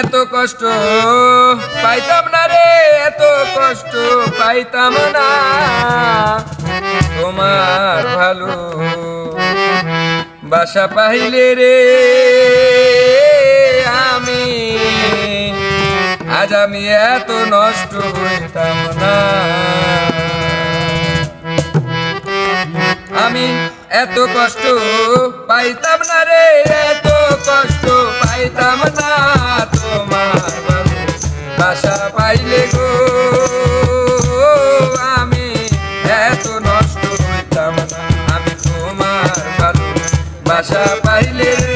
এত কষ্ট পাইতাম না রে, এত কষ্ট পাইতাম না। তোমার ভালো বাসা পাইলে রে, আমি, আজ আমি এত নষ্ট হইতাম না। আমি এত কষ্ট পাইতাম না রে, এত বাসা পাইলে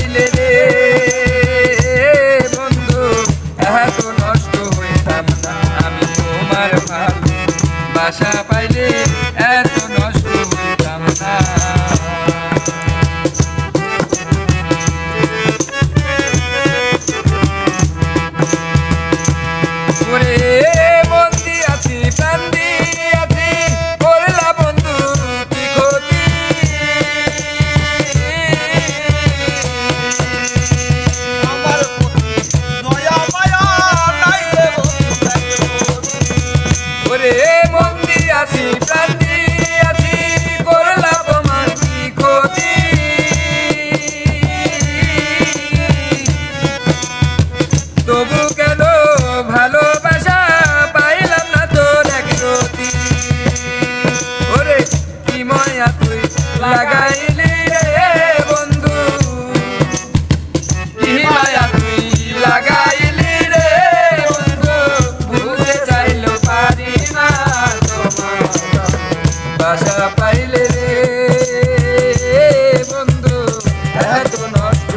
আশা পাইলে এত নষ্ট না। করে মায়া তুই লাগাইলি বন্ধু। কি বন্ধু। বুঝতে চাইল পারি না তোমার বাসা পাইলে রে বন্ধু, এত নষ্ট